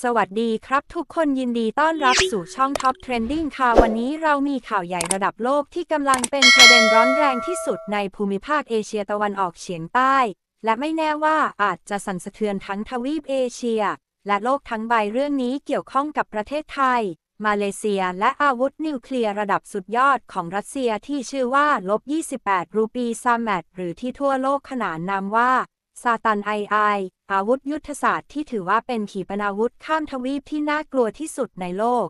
สวัสดีครับทุกคนยินดีต้อนรับสู่ช่อง Top Trending ค่ะ วันนี้เรามีข่าวใหญ่ระดับโลกที่กำลังเป็นประเด็นร้อนแรงที่สุดในภูมิภาคเอเชียตะวันออกเฉียงใต้ และไม่แน่ว่าอาจจะสั่นสะเทือนทั้งทวีปเอเชีย และโลกทั้งใบเรื่องนี้เกี่ยวข้องกับประเทศไทย มาเลเซีย และอาวุธนิวเคลียร์ระดับสุดยอดของรัสเซียที่ชื่อว่าลบ28รูปีซาแมตหรือที่ทั่วโลกขนานนามว่า ซาตันไอไออาวุธยุทธศาสตร์ที่ถือว่าเป็นขีปนาวุธข้ามทวีปที่น่ากลัวที่สุดในโลก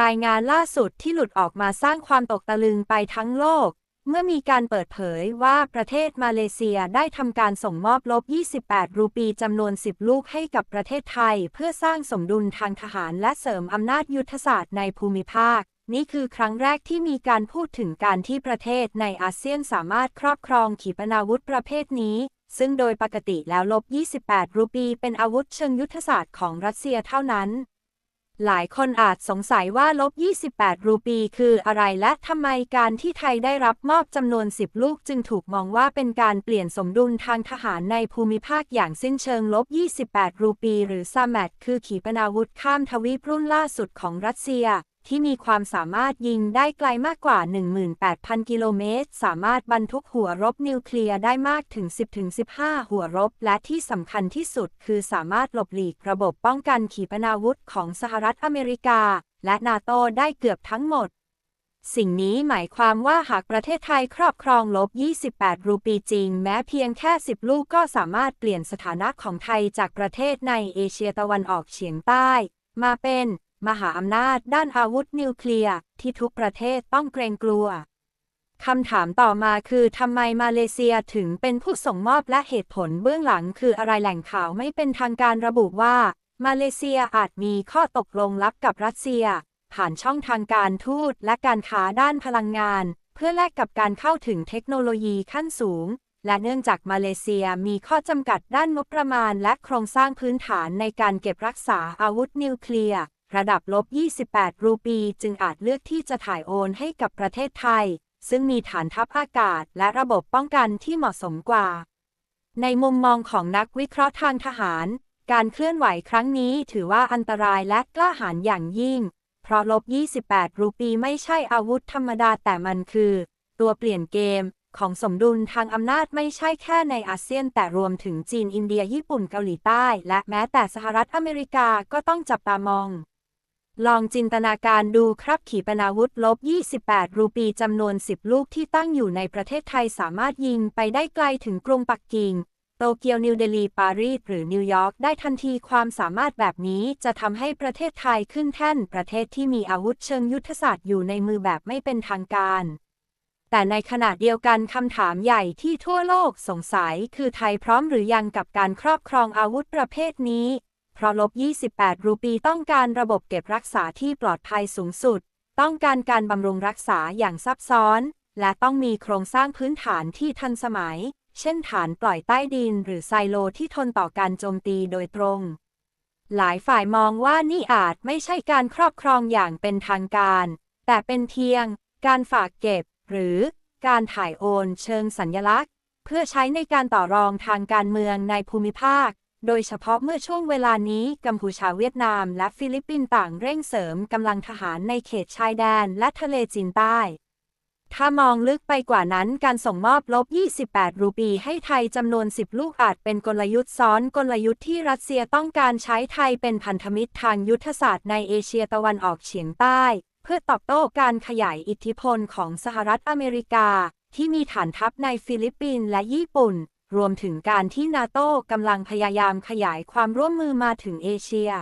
รายงานล่าสุดที่หลุดออกมาสร้างความตกตะลึงไปทั้งโลก เมื่อมีการเปิดเผยว่าประเทศมาเลเซียได้ทำการส่งมอบลบ 28 รูปีจำนวน 10 ลูกให้กับประเทศไทย เพื่อสร้างสมดุลทางทหารและเสริมอำนาจยุทธศาสตร์ในภูมิภาคนี่คือครั้งแรกที่มีการพูดถึงการที่ประเทศในอาเซียนสามารถครอบครองขีปนาวุธประเภทนี้ ซึ่งโดยปกติแล้วลบ 28 รูปีเป็นอาวุธเชิงยุทธศาสตร์ของรัสเซียเท่านั้น หลายคนอาจสงสัยว่าลบ 28 รูปีคืออะไรและทำไมการที่ไทยได้รับมอบจำนวน 10 ลูกจึงถูกมองว่าเป็นการเปลี่ยนสมดุลทางทหารในภูมิภาคอย่างสิ้นเชิงลบ 28 รูปี หรือซาแมตคือขีปนาวุธข้ามทวีปรุ่นล่าสุดของรัสเซีย ที่มีความสามารถยิงได้ไกลมากกว่า 18,000 กิโลเมตร สามารถบรรทุกหัวรบนิวเคลียร์ได้มากถึง 10-15 หัวรบ และที่สำคัญที่สุดคือสามารถหลบหลีกระบบป้องกันขีปนาวุธของสหรัฐอเมริกา และนาโตได้เกือบทั้งหมดสิ่งนี้หมายความว่าหากประเทศไทยครอบครองลบ 28 รูปีจริง แม้เพียงแค่ 10 ลูกก็สามารถเปลี่ยนสถานะของไทยจากประเทศในเอเชียตะวันออกเฉียงใต้ มาเป็น มหาอำนาจด้านอาวุธนิวเคลียร์ที่ทุกประเทศต้องเกรงกลัวคำถามต่อมาคือทำไมมาเลเซียถึงเป็นผู้ส่งมอบและเหตุผลเบื้องหลังคืออะไรแหล่งข่าวไม่เป็นทางการระบุว่า มาเลเซียอาจมีข้อตกลงลับกับรัสเซีย ผ่านช่องทางการทูตและการค้าด้านพลังงาน เพื่อแลกกับการเข้าถึงเทคโนโลยีขั้นสูง และเนื่องจากมาเลเซียมีข้อจำกัดด้านงบประมาณและโครงสร้างพื้นฐานในการเก็บรักษาอาวุธนิวเคลียร์ ระดับลบ 28 รูปี จึงอาจเลือกที่จะถ่ายโอนให้กับประเทศไทย ซึ่งมีฐานทัพอากาศและระบบป้องกันที่เหมาะสมกว่า ในมุมมองของนักวิเคราะห์ทางทหาร การเคลื่อนไหวครั้งนี้ถือว่าอันตรายและกล้าหาญอย่างยิ่ง เพราะลบ 28 รูปีไม่ใช่อาวุธธรรมดาแต่มันคือ ตัวเปลี่ยนเกมของสมดุลทางอำนาจไม่ใช่แค่ในอาเซียน แต่รวมถึงจีนอินเดียญี่ปุ่นเกาหลีใต้ และแม้แต่สหรัฐอเมริกาก็ต้องจับตามอง ลองจินตนาการดูครับขีปนาวุธลบ 28 รูปีจำนวน 10 ลูกที่ตั้งอยู่ในประเทศไทยสามารถยิงไปได้ไกลถึงกรุงปักกิ่ง โตเกียวนิวเดลีปารีสหรือนิวยอร์กได้ทันทีความสามารถแบบนี้จะทำให้ประเทศไทยขึ้นแท่นประเทศที่มีอาวุธเชิงยุทธศาสตร์อยู่ในมือแบบไม่เป็นทางการ แต่ในขณะเดียวกันคำถามใหญ่ที่ทั่วโลกสงสัยคือไทยพร้อมหรือยังกับการครอบครองอาวุธประเภทนี้ เพราะลบ 28 รูปีต้องการระบบเก็บรักษาที่ปลอดภัยสูงสุด ต้องการการบำรุงรักษาอย่างซับซ้อน และต้องมีโครงสร้างพื้นฐานที่ทันสมัย เช่นฐานปล่อยใต้ดินหรือไซโลที่ทนต่อการโจมตีโดยตรง หลายฝ่ายมองว่านี่อาจไม่ใช่การครอบครองอย่างเป็นทางการ แต่เป็นเพียง การฝากเก็บ หรือการถ่ายโอนเชิงสัญญลักษณ์ เพื่อใช้ในการต่อรองทางการเมืองในภูมิภาค โดยเฉพาะเมื่อช่วงเวลานี้กัมพูชาเวียดนามและฟิลิปปินส์ต่างเร่งเสริมกำลังทหารในเขตชายแดนและทะเลจีนใต้ ถ้ามองลึกไปกว่านั้นการส่งมอบลบ 28 รูปีให้ไทยจำนวน 10 ลูกอาจเป็นกลยุทธ์ซ้อนกลยุทธ์ที่รัสเซียต้องการใช้ไทยเป็นพันธมิตรทางยุทธศาสตร์ในเอเชียตะวันออกเฉียงใต้ เพื่อตอบโต้การขยายอิทธิพลของสหรัฐอเมริกา ที่มีฐานทัพในฟิลิปปินส์และญี่ปุ่น รวมถึงการที่นาโต้กำลังพยายามขยายความร่วมมือมาถึงเอเชีย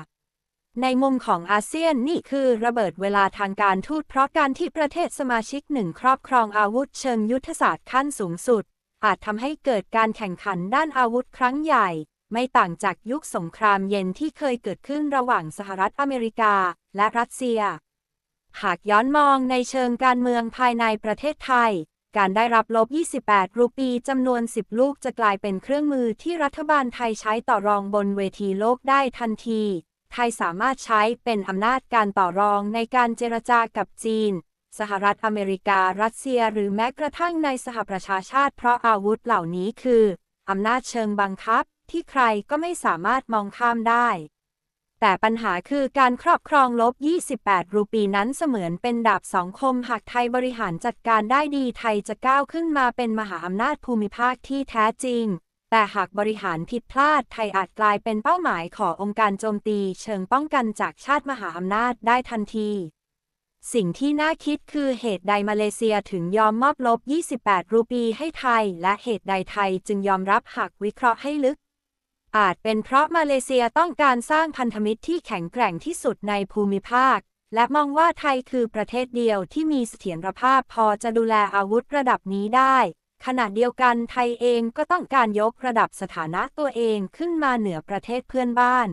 ในมุมของอาเซียนนี่คือระเบิดเวลาทางการทูตเพราะการที่ประเทศสมาชิกหนึ่งครอบครองอาวุธเชิงยุทธศาสตร์ขั้นสูงสุด อาจทำให้เกิดการแข่งขันด้านอาวุธครั้งใหญ่ ไม่ต่างจากยุคสงครามเย็นที่เคยเกิดขึ้นระหว่างสหรัฐอเมริกาและรัสเซีย หากย้อนมองในเชิงการเมืองภายในประเทศไทย การได้รับลบ 28 รูปีจำนวน 10 ลูกจะกลายเป็นเครื่องมือที่รัฐบาลไทยใช้ต่อรองบนเวทีโลกได้ทันที ไทยสามารถใช้เป็นอำนาจการต่อรองในการเจรจากับจีน สหรัฐอเมริกา รัสเซีย หรือแม้กระทั่งในสหประชาชาติ เพราะอาวุธเหล่านี้คืออำนาจเชิงบังคับที่ใครก็ไม่สามารถมองข้ามได้ แต่ปัญหาคือการครอบครองลบ 28 รูปีนั้นเสมือนเป็นดาบสองคม หากไทยบริหารจัดการได้ดีไทยจะก้าวขึ้นมาเป็นมหาอำนาจภูมิภาคที่แท้จริง แต่หากบริหารผิดพลาดไทยอาจกลายเป็นเป้าหมายขององค์การโจมตี เชิงป้องกันจากชาติมหาอำนาจได้ทันที สิ่งที่น่าคิดคือเหตุใดมาเลเซียถึงยอมมอบลบ 28 รูปีให้ไทย และเหตุใดไทยจึงยอมรับหากวิเคราะห์ให้ลึก อาจเป็นเพราะมาเลเซียต้องการสร้างพันธมิตรที่แข็งแกร่งที่สุดในภูมิภาค และมองว่าไทยคือประเทศเดียวที่มีเสถียรภาพพอจะดูแลอาวุธระดับนี้ได้ ขณะเดียวกันไทยเองก็ต้องการยกระดับสถานะตัวเองขึ้นมาเหนือประเทศเพื่อนบ้าน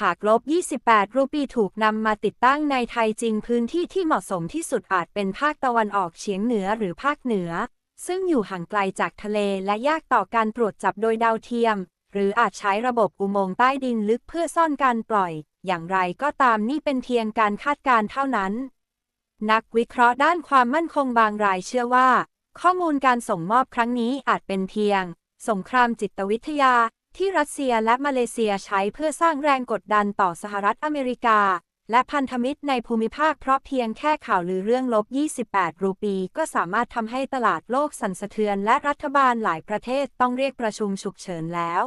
หากลบ 28 รูปีถูกนำมาติดตั้งในไทยจริงพื้นที่ที่เหมาะสมที่สุดอาจเป็นภาคตะวันออกเฉียงเหนือหรือภาคเหนือซึ่งอยู่ห่างไกลจากทะเลและยากต่อการตรวจจับโดยดาวเทียม หรืออาจใช้ระบบอุโมงค์ใต้ดินลึกเพื่อซ่อนการปล่อย อย่างไรก็ตามนี่เป็นเพียงการคาดการณ์เท่านั้น นักวิเคราะห์ด้านความมั่นคงบางรายเชื่อว่า ข้อมูลการส่งมอบครั้งนี้อาจเป็นเพียง สงครามจิตวิทยา ที่รัสเซียและมาเลเซียใช้เพื่อสร้างแรงกดดันต่อสหรัฐอเมริกา และพันธมิตรในภูมิภาคเพราะเพียงแค่ข่าวลือเรื่องลบ 28 รูปี ก็สามารถทำให้ตลาดโลกสั่นสะเทือน และรัฐบาลหลายประเทศต้องเรียกประชุมฉุกเฉินแล้ว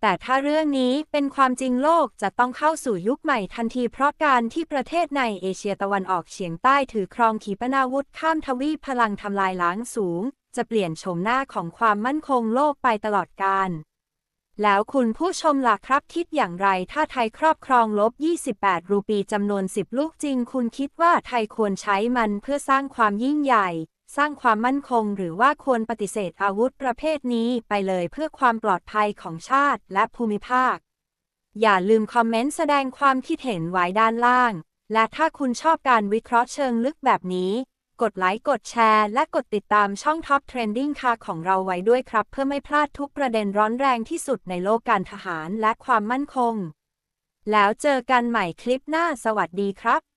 แต่ถ้าเรื่องนี้เป็นความจริงโลกจะต้องเข้าสู่ยุคใหม่ทันทีเพราะการที่ประเทศในเอเชียตะวันออกเฉียงใต้ถือครองขีปนาวุธข้ามทวีปพลังทำลายล้างสูง จะเปลี่ยนโฉมหน้าของความมั่นคงโลกไปตลอดกาล แล้วคุณผู้ชมล่ะครับคิดอย่างไรถ้าไทยครอบครองลบ 28 รูปีจำนวน 10 ลูกจริง คุณคิดว่าไทยควรใช้มันเพื่อสร้างความยิ่งใหญ่ สร้างความมั่นคง หรือว่าควรปฏิเสธอาวุธประเภทนี้ไปเลยเพื่อความปลอดภัยของชาติและภูมิภาค อย่าลืมคอมเมนต์แสดงความคิดเห็นไว้ด้านล่าง และถ้าคุณชอบการวิเคราะห์เชิงลึกแบบนี้ กดไลค์ กดแชร์ และกดติดตามช่อง Top Trending ค่ะของเราไว้ด้วยครับ เพื่อไม่พลาดทุกประเด็นร้อนแรงที่สุดในโลกการทหารและความมั่นคง แล้วเจอกันใหม่คลิปหน้าสวัสดีครับ